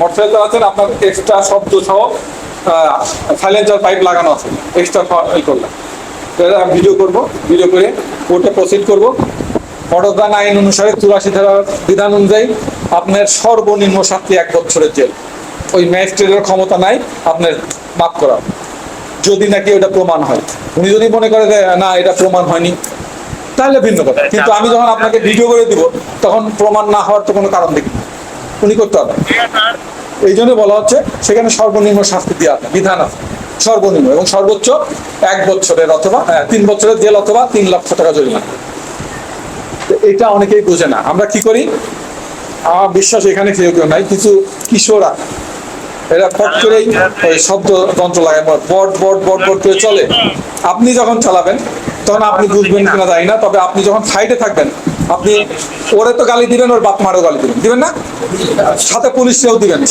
Motorcycle আছেন আপনার extra শব্দ সহ সাইলেন্সার পাইপ লাগানো আছে। এক্সট্রা ই করলাম। ভিডিও করব ভিডিও করে কোর্টে প্রসিড করব। মটরদান আইন অনুসারে চুরাশি ধারার বিধান অনুযায়ী আপনার সর্বনিম্ন শাস্তি এক বছরের জেল। ওই ম্যাজিস্ট্রেটের ক্ষমতা নাই আপনার মাফ করা। যদি নাকি ওটা প্রমাণ হয়। উনি যদি মনে করে যে না এটা প্রমাণ হয়নি তাহলে ভিন্ন কথা। কিন্তু আমি যখন আপনাকে ভিডিও করে দিব তখন প্রমাণ না হওয়ার তো কোনো কারণ দেখি না। উনি করতে হবে। এই জন্য বলা হচ্ছে সেখানে সর্বনিম্ন শাস্তি দেওয়া আছে বিধান আছে। সর্বনিম্ন এবং সর্বোচ্চ এক বছরের অথবা হ্যাঁ, তিন বছরের জেল অথবা তিন লক্ষ টাকা জরিমানা। এটা অনেকেই বোঝে না। আমরা কি করি? আমার বিশ্বাস এখানে কেউ কেউ নাই কিছু কিশোরা এরা ফট করেই শব্দ যন্ত্র লাগে বট বট বট বট করে চলে। আপনি যখন চালাবেন তখন আপনি বুঝবেন কিনা জানি না তবে আপনি যখন সাইডে থাকবেন আপনি, ওরে তো গালি দিবেন, ওর বাপ মারও গালি দিবেন। দিবেন না? সাথে পুলিশকেও দিবেন।